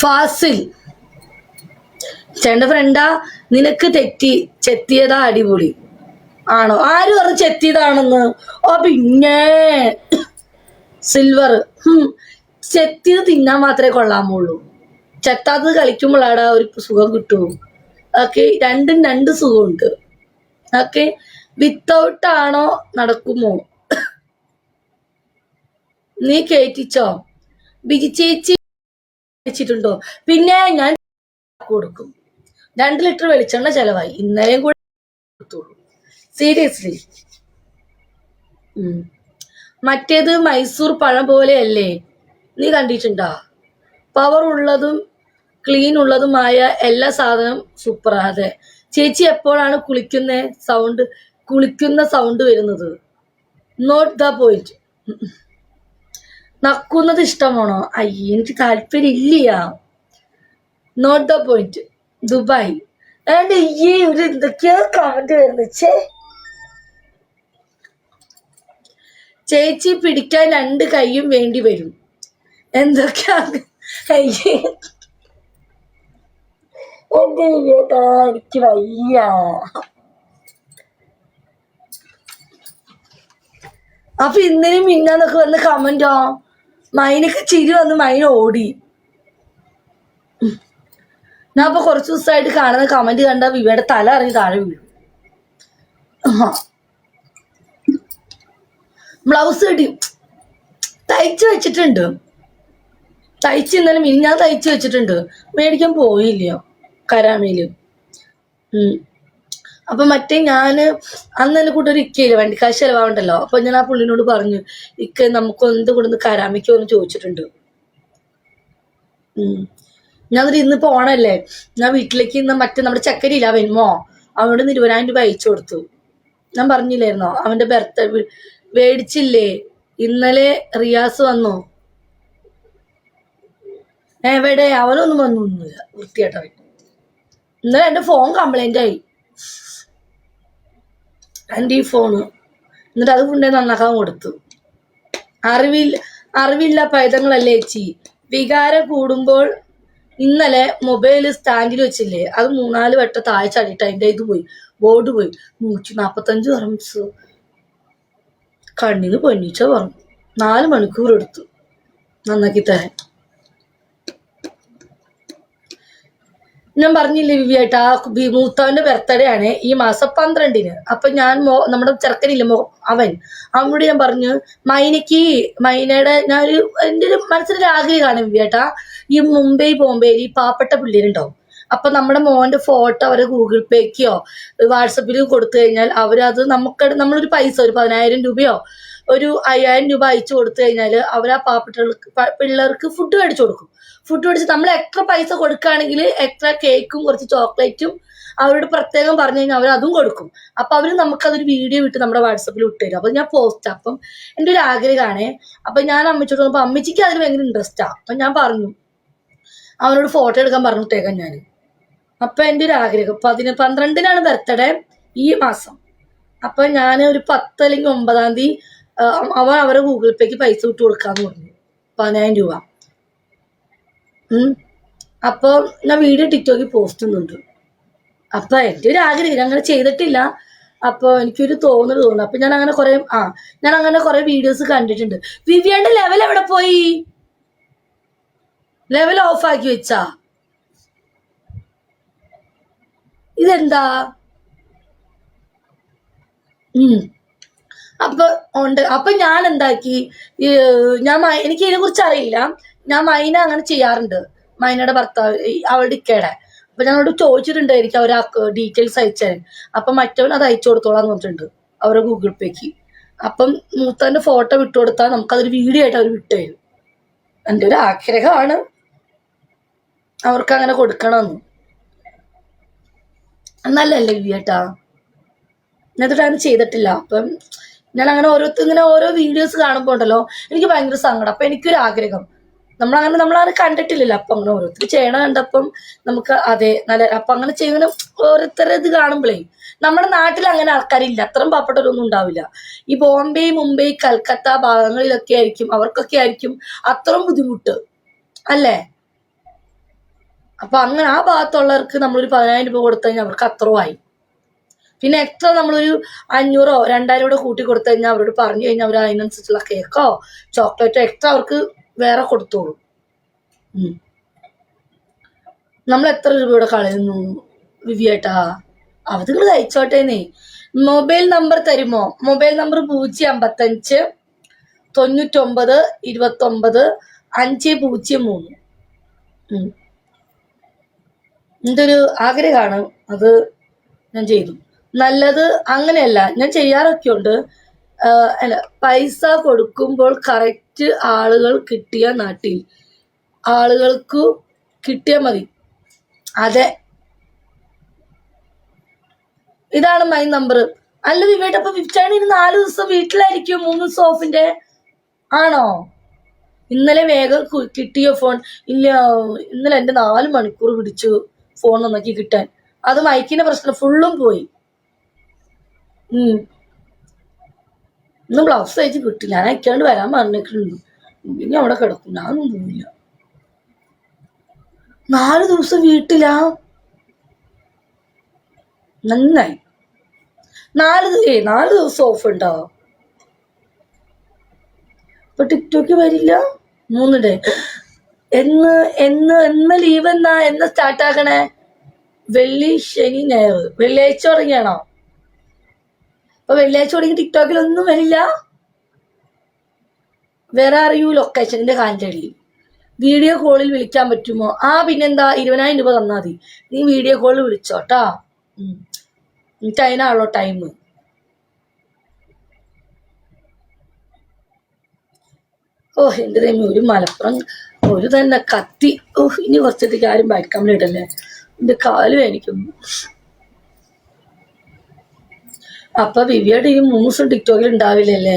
ഫാസിൽ. ചേട്ടന്റെ ഫ്രണ്ടാ നിനക്ക് തെറ്റി ചെത്തിയതാ അടിപൊളി. ആണോ? ആര് പറഞ്ഞു ചെത്തിയതാണെന്ന്? ഓ പിന്നെ സിൽവർ. ചെത്തിയത് തിന്നാൻ മാത്രമേ കൊള്ളാമുള്ളൂ. ചെത്താത്തത് കളിക്കുമ്പോഴാടാ ഒരു സുഖം കിട്ടുമോ ഓക്കെ രണ്ടും രണ്ട് സുഖമുണ്ട്. ഓക്കെ വിത്തൗട്ട് ആണോ നടക്കുമോ? നീ കേറ്റിച്ചോ? ബിജി ചേച്ചി വെച്ചിട്ടുണ്ടോ? പിന്നെ ഞാൻ കൊടുക്കും. രണ്ട് ലിറ്റർ വെളിച്ചെണ്ണ ചെലവായി. ഇന്നലെയും കൂടെ കൊടുത്തോളൂ. സീരിയസ്ലി മറ്റേത് മൈസൂർ പഴം പോലെയല്ലേ? നീ കണ്ടിട്ടുണ്ടാ? പവർ ഉള്ളതും ക്ലീൻ ഉള്ളതുമായ എല്ലാ സാധനവും സൂപ്പർ അതെ. ചേച്ചി എപ്പോഴാണ് കുളിക്കുന്ന? സൗണ്ട് കുളിക്കുന്ന സൗണ്ട് വരുന്നത്? നോട്ട് ദ പോയിന്റ് നക്കുന്നത് ഇഷ്ടമാണോ? അയ്യ എനിക്ക് താല്പര്യം ഇല്ല നോട്ട് ദ പോയിന്റ് ദുബായ്. അതുകൊണ്ട് ഈ ഒരു എന്തൊക്കെയോ കമന്റ് വരുന്നു. ചേ ചേച്ചി പിടിക്കാൻ രണ്ട് കൈയും വേണ്ടി വരും. എന്തൊക്കെയാ? അപ്പൊ ഇന്നലെയും മിന്നാന്നൊക്കെ വന്ന് കമന്റോ മൈനൊക്കെ ചിരി വന്ന് മൈന ഓടി. ഞാൻ ഇപ്പൊ കുറച്ച് ദിവസമായിട്ട് കാണുന്ന കമന്റ് കണ്ട വിവയുടെ തല ഇറങ്ങി താഴെ വീഴും. ബ്ലൗസ് കിട്ടി തയ്ച്ചു വെച്ചിട്ടുണ്ട്. തയ്ച്ച് ഇന്നലെ മിനിഞ്ഞാൻ തയ്ച്ചു വെച്ചിട്ടുണ്ട്. മേടിക്കാൻ പോയില്ല കരാമയിൽ. അപ്പൊ മറ്റേ ഞാൻ അന്ന് എന്നെ കൂട്ടൊരു ഇക്കയില്ല വണ്ടിക്കാശ് ചെലവാണ്ടല്ലോ അപ്പൊ ഞാൻ ആ പുള്ളിനോട് പറഞ്ഞു ഇക്ക നമുക്ക് എന്ത് കൊടുന്ന് കരാമിക്കോ എന്ന് ചോദിച്ചിട്ടുണ്ട്. ഉം. ഞാൻ ഇന്ന് പോണല്ലേ ഞാൻ വീട്ടിലേക്ക് ഇന്ന് മറ്റേ നമ്മുടെ ചക്കരിയില്ല വെന്മോ അവനോട് ഇരുപതിനായിരം രൂപ അയച്ചു കൊടുത്തു. ഞാൻ പറഞ്ഞില്ലായിരുന്നോ? അവന്റെ ബർത്ത് മേടിച്ചില്ലേ? ഇന്നലെ റിയാസ് വന്നു. എവിടെ? അവനൊന്നും വന്നൊന്നുമില്ല വൃത്തിയായിട്ടവൻ. ഇന്നലെ എന്റെ ഫോൺ കംപ്ലൈന്റ് ആയി. എന്റെ ഈ ഫോണ്. എന്നിട്ട് അത് കൊണ്ടേ നന്നാക്കാൻ കൊടുത്തു. അറിവിൽ അറിവില്ല പൈതങ്ങളല്ലേ ചേച്ചി? വികാരം കൂടുമ്പോൾ ഇന്നലെ മൊബൈൽ സ്റ്റാൻഡിൽ വെച്ചില്ലേ? അത് മൂന്നാൽ വട്ടം താഴെ ചാടിയിട്ട് അതിന്റെ ഇത് പോയി. ബോർഡ് പോയി. നൂറ്റി നാൽപ്പത്തഞ്ച് റംസ് കണ്ണിന് പൊന്നിച്ച പറഞ്ഞു നാല് മണിക്കൂർ എടുത്തു. നന്നാക്കി തരാൻ. ഞാൻ പറഞ്ഞില്ലേ വിവിയായിട്ട് ആ മൂത്തവന്റെ ബർത്ത്ഡേ ആണ് ഈ മാസം പന്ത്രണ്ടിന്. അപ്പൊ ഞാൻ മോ നമ്മുടെ ചെറുക്കനില്ല മോ അവൻ. അവനോട് ഞാൻ പറഞ്ഞു മൈനയ്ക്ക് മൈനയുടെ ഞാനൊരു എന്റെ ഒരു മനസ്സിലൊരു ആഗ്രഹമാണ് വിവിയേട്ടാ ഈ മുംബൈ ബോംബെയിൽ ഈ പാവപ്പെട്ട പിള്ളേരുണ്ടാവും. അപ്പൊ നമ്മുടെ മോന്റെ ഫോട്ടോ അവരെ ഗൂഗിൾ പേക്കോ വാട്സപ്പിൽ കൊടുത്തു കഴിഞ്ഞാൽ അവരത് നമുക്ക് നമ്മളൊരു പൈസ ഒരു പതിനായിരം രൂപയോ ഒരു അയ്യായിരം രൂപ അയച്ചു കൊടുത്തു കഴിഞ്ഞാൽ അവർ ആ പാവപ്പെട്ട പിള്ളേർക്ക് ഫുഡ് മേടിച്ചു കൊടുക്കും. ഫുഡ് മേടിച്ച് നമ്മൾ എക്സ്ട്രാ പൈസ കൊടുക്കുകയാണെങ്കിൽ എക്സ്ട്രാ കേക്കും കുറച്ച് ചോക്ലേറ്റും അവരോട് പ്രത്യേകം പറഞ്ഞു കഴിഞ്ഞാൽ അവർ അതും കൊടുക്കും. അപ്പൊ അവർ നമുക്കതൊരു വീഡിയോ വിട്ട് നമ്മുടെ വാട്സപ്പിൽ വിട്ടുതരും അപ്പൊ ഞാൻ പോസ്റ്റ് അപ്പം എന്റെ ഒരു ആഗ്രഹമാണ് അപ്പൊ ഞാൻ അമ്മച്ചോട് പറഞ്ഞപ്പോ അമ്മച്ചിക്ക് അതിൽ ഭയങ്കര ഇൻട്രസ്റ്റാ അപ്പൊ ഞാൻ പറഞ്ഞു. അവനോട് ഫോട്ടോ എടുക്കാൻ പറഞ്ഞിട്ടേക്കാം ഞാൻ അപ്പൊ എന്റെ ഒരു ആഗ്രഹം. പതിന പന്ത്രണ്ടിനാണ് ബർത്ത്ഡേ ഈ മാസം. അപ്പൊ ഞാൻ ഒരു പത്ത് അല്ലെങ്കിൽ ഒമ്പതാം തീയതി അവൻ അവരെ ഗൂഗിൾ പേക്ക് പൈസ വിട്ട് കൊടുക്കാന്ന് പറഞ്ഞു. പതിനായിരം രൂപ. അപ്പൊ ഞാൻ വീഡിയോ ടിക്ടോക്കിൽ പോസ്റ്റ് ചെയ്യുന്നുണ്ട് അപ്പൊ എന്റെ ഒരു ആഗ്രഹം അങ്ങനെ ചെയ്തിട്ടില്ല. അപ്പൊ എനിക്കൊരു തോന്നൽ തോന്നുന്നു. അപ്പൊ ഞാൻ അങ്ങനെ കൊറേ ആ ഞാൻ അങ്ങനെ കുറെ വീഡിയോസ് കണ്ടിട്ടുണ്ട്. വിവിയാന്റെ ലെവൽ എവിടെ പോയി? ലെവൽ ഓഫ് ആക്കി വെച്ചാ? ഇതെന്താ? ഉം. അപ്പൊ ഉണ്ട്. അപ്പൊ ഞാൻ എന്താക്കി ഞാൻ എനിക്ക് ഇതിനെ കുറിച്ച് അറിയില്ല. ഞാൻ മൈന അങ്ങനെ ചെയ്യാറുണ്ട്. മൈനയുടെ ഭർത്താവ് അവളുടെ ഇക്കയുടെ. അപ്പൊ അവരോട് ചോദിച്ചിട്ടുണ്ട് എനിക്ക് അവരെ ഡീറ്റെയിൽസ് അയച്ചാൽ അപ്പൊ മറ്റവൻ അത് അയച്ചു കൊടുത്തോളാന്ന് പറഞ്ഞിട്ടുണ്ട്. അവരെ ഗൂഗിൾ പേക്ക് അപ്പം മൂത്തന്റെ ഫോട്ടോ വിട്ടു കൊടുത്താൽ നമുക്കതൊരു വീഡിയോ ആയിട്ട് അവർ വിട്ടുതരും എന്റെ ഒരു ആഗ്രഹമാണ്. അവർക്ക് അങ്ങനെ കൊടുക്കണമെന്ന് നല്ലല്ലേ വിയേട്ടാ ഞാൻ ചെയ്തിട്ടില്ല. അപ്പം ഞാൻ അങ്ങനെ ഓരോരുത്തർ ഇങ്ങനെ ഓരോ വീഡിയോസ് കാണുമ്പോൾ ഉണ്ടല്ലോ എനിക്ക് ഭയങ്കര സങ്കടം. അപ്പൊ എനിക്കൊരു ആഗ്രഹം. നമ്മളങ്ങനെ നമ്മളങ്ങനെ കണ്ടിട്ടില്ലല്ലോ അപ്പൊ അങ്ങനെ ഓരോരുത്തർ ചെയ്യണ കണ്ടപ്പം നമുക്ക് അതെ നല്ല അപ്പൊ അങ്ങനെ ചെയ്യുന്ന ഓരോരുത്തരെ ഇത് കാണുമ്പോഴേ നമ്മുടെ നാട്ടിൽ അങ്ങനെ ആൾക്കാരില്ല. അത്രയും പാവപ്പെട്ടവരൊന്നും ഉണ്ടാവില്ല. ഈ ബോംബെ മുംബൈ കൽക്കത്ത ഭാഗങ്ങളിലൊക്കെ ആയിരിക്കും അവർക്കൊക്കെ ആയിരിക്കും അത്രയും ബുദ്ധിമുട്ട്. അല്ലേ? അപ്പൊ അങ്ങനെ ആ ഭാഗത്തുള്ളവർക്ക് നമ്മളൊരു പതിനായിരം രൂപ കൊടുത്തു കഴിഞ്ഞാൽ അവർക്ക് അത്രയുമായി പിന്നെ എത്ര നമ്മളൊരു അഞ്ഞൂറോ രണ്ടായിരം കൂടെ കൂട്ടി കൊടുത്തു കഴിഞ്ഞാൽ അവരോട് പറഞ്ഞു കഴിഞ്ഞാൽ അവർ അതിനനുസരിച്ചുള്ള കേക്കോ ചോക്ലേറ്റോ എക്സ്ട്രാ അവർക്ക് വേറെ കൊടുത്തോളൂ. നമ്മൾ എത്ര രൂപയുടെ കളയുന്നു വിവിയേട്ടാ? അവതുങ്ങൾ തയ്ച്ചോട്ടേന്നേ മൊബൈൽ നമ്പർ തരുമോ? മൊബൈൽ നമ്പർ പൂജ്യം അമ്പത്തഞ്ച് തൊണ്ണൂറ്റൊമ്പത് ഇരുപത്തൊമ്പത് അഞ്ച് പൂജ്യം മൂന്ന്. എന്തൊരു ആഗ്രഹമാണ്. അത് ഞാൻ ചെയ്തു. നല്ലത് അങ്ങനെയല്ല. ഞാൻ ചെയ്യാറൊക്കെ ഉണ്ട് അല്ല പൈസ കൊടുക്കുമ്പോൾ കറക്റ്റ് ആളുകൾ കിട്ടിയ നാട്ടിൽ. ആളുകൾക്ക് കിട്ടിയ മതി. അതെ. ഇതാണ് മൈ നമ്പർ അല്ല വിവേട്ട് അപ്പൊ വിറ്റാണ് ഇനി നാല് ദിവസം വീട്ടിലായിരിക്കും മൂന്ന് ദിവസം ഓഫിന്റെ ആണോ? ഇന്നലെ വേഗം കിട്ടിയ ഫോൺ ഇല്ല ഇന്നലെ എന്റെ നാല് മണിക്കൂർ പിടിച്ചു ഫോൺ നന്നാക്കി കിട്ടാൻ. അത് മൈക്കിന്റെ പ്രശ്നം. ഫുള്ളും പോയി. ഇന്ന് ബ്ലൗസ് അയച്ച് കിട്ടില്ല. ഞാൻ അയക്കാണ്ട് വരാൻ പറഞ്ഞിട്ടുണ്ട്. പിന്നെ അവിടെ കിടക്കും. ഞാനൊന്നും പോയില്ല നാല് ദിവസം വീട്ടിലാ? നന്നായി. നാല് ഏ നാല് ദിവസം ഓഫ് ഉണ്ടോ? ഇപ്പൊ ടിക്ടോക്ക് വരില്ല? മൂന്ന് ഡേ എന്ന് എന്ന് എന്ന ലീവ് എന്നാ എന്ന് സ്റ്റാർട്ടാക്കണേ വെള്ളി ശനി ഞായർ. വെള്ളിയാഴ്ച തുടങ്ങിയാണോ? അപ്പൊ വെള്ളിയാഴ്ച തുടങ്ങി ടിക്ടോക്കിൽ ഒന്നും വരില്ല. വേറെ അറിയൂ ലൊക്കേഷന്റെ കാഞ്ചടി വീഡിയോ കോളിൽ വിളിക്കാൻ പറ്റുമോ? ആ പിന്നെന്താ? ഇരുപതിനായിരം രൂപ തന്നാ മതി. നീ വീഡിയോ കോളിൽ വിളിച്ചോ കേട്ടാ എനിക്ക് അതിനാണല്ലോ ടൈം ഓ എന്റെ ദൈവം ഒരു മലപ്പുറം ഒരു തന്നെ കത്തി. ഓ ഇനി കുറച്ചത്തേക്ക് ആരും ബൈക്കാൻ ഇടല്ലേ? എന്റെ കാൽ വേനിക്കുന്നു. അപ്പൊ വിവിയുടെ ഈ മൂസും ടിക്ടോക്കിൽ ഉണ്ടാവില്ലല്ലേ?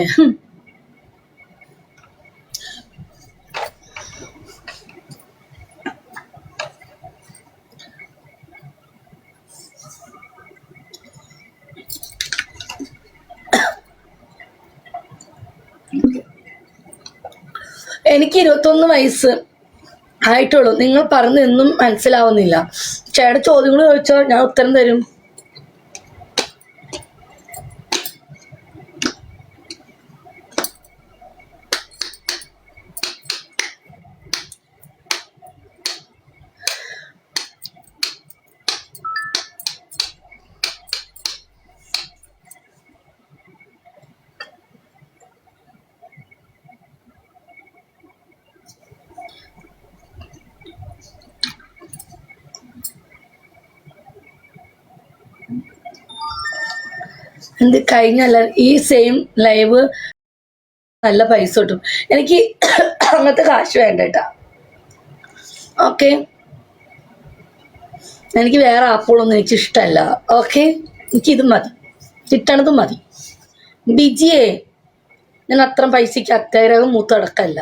എനിക്ക് ഇരുപത്തൊന്ന് വയസ്സ് ആയിട്ടുള്ളൂ. നിങ്ങൾ പറഞ്ഞൊന്നും മനസ്സിലാവുന്നില്ല. ചേട്ടൻ ചോദ്യങ്ങൾ ചോദിച്ചാൽ ഞാൻ ഉത്തരം തരും. എന്ത് കഴിഞ്ഞല്ല ഈ സെയിം ലൈവ് നല്ല പൈസ കിട്ടും. എനിക്ക് അങ്ങനത്തെ കാശ് വേണ്ട കേട്ടാ. ഓക്കെ എനിക്ക് വേറെ ആപ്പുകളൊന്നും എനിക്ക് ഇഷ്ടമല്ല ഓക്കെ എനിക്ക് ഇത് മതി. കിട്ടണത് മതി. ബിജിയെ ഞാൻ അത്ര പൈസക്ക് അത്യാഗ്രഹം മൂത്തടക്കല്ല.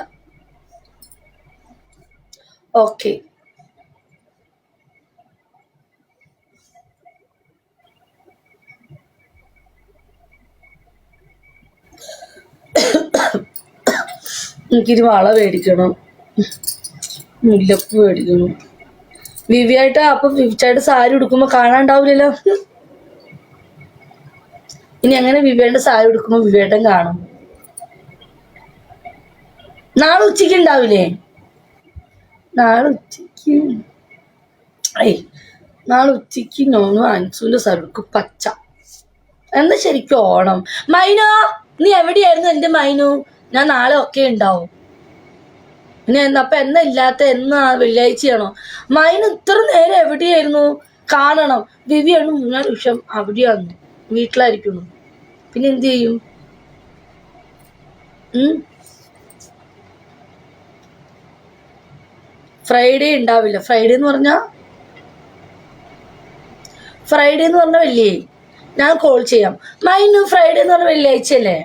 ഓക്കെ എനിക്കൊരു വള മേടിക്കണം. മുല്ലപ്പ് മേടിക്കണം. വിവിയായിട്ട് അപ്പൊ വിവിച്ചായിട്ട് സാരി ഉടുക്കുമ്പോ കാണാണ്ടാവില്ലല്ലോ. ഇനി അങ്ങനെ വിവേന്റെ സാരി ഉടുക്കുമ്പോ വിവേട്ടൻ കാണും. നാളെ ഉച്ചയ്ക്ക് ഉണ്ടാവില്ലേ? നാളെ ഉച്ചയ്ക്ക്. ഏയ് നാളെ ഉച്ചയ്ക്ക് നോനു അൻസുവിന്റെ സർക്ക് പച്ച. എന്താ ശരിക്കും ഓണം? മൈനോ നീ എവിടെയായിരുന്നു എന്റെ മൈനു? ഞാൻ നാളെ ഒക്കെ ഉണ്ടാവും. പിന്നെ എന്ന അപ്പൊ എന്നാ ഇല്ലാത്ത എന്നാ വെള്ളിയാഴ്ചയാണോ മൈന ഇത്ര നേരം എവിടെയായിരുന്നു? കാണണം. വിവിയാണ് മൂന്നാൽ നിമിഷം അവിടെയാന്ന് വീട്ടിലായിരിക്കുന്നു. പിന്നെ എന്ത് ചെയ്യും? ഫ്രൈഡേ ഉണ്ടാവില്ല. ഫ്രൈഡേ എന്ന് പറഞ്ഞാ? ഫ്രൈഡേ എന്ന് പറഞ്ഞ വെള്ളിയായി. ഞാൻ കോൾ ചെയ്യാം. മൈനു ഫ്രൈഡേ എന്ന് പറഞ്ഞ വെള്ളിയാഴ്ച അല്ലേ?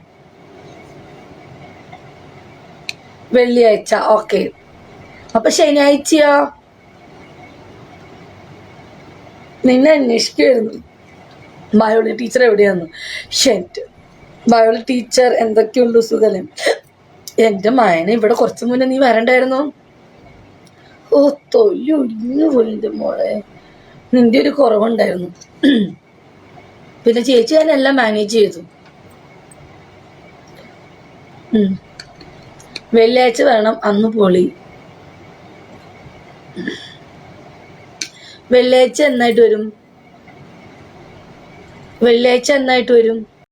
വെള്ളിയാഴ്ച. ഓക്കെ. അപ്പൊ ശനിയാഴ്ചയോ? നിന്നെ അന്വേഷിക്കുമായിരുന്നു ബയോളജി ടീച്ചർ എവിടെയാന്ന്? ഷെറ്റ്. ബയോളജി ടീച്ചർ എന്തൊക്കെയുണ്ട് സുഖലം എന്റെ മയനെ ഇവിടെ കുറച്ചു മുന്നേ നീ വരണ്ടായിരുന്നു? ഓ തൊല്ലി ഒഴിഞ്ഞു പോയി എന്റെ മോളെ. നിന്റെ ഒരു കുറവുണ്ടായിരുന്നു. പിന്നെ ചേച്ചി അതിനെല്ലാം മാനേജ് ചെയ്തു. വെള്ളിയാഴ്ച വരണം അന്ന് പൊളി. വെള്ളിയാഴ്ച എന്നായിട്ട് വരും? വെള്ളിയാഴ്ച എന്നായിട്ട് വരും?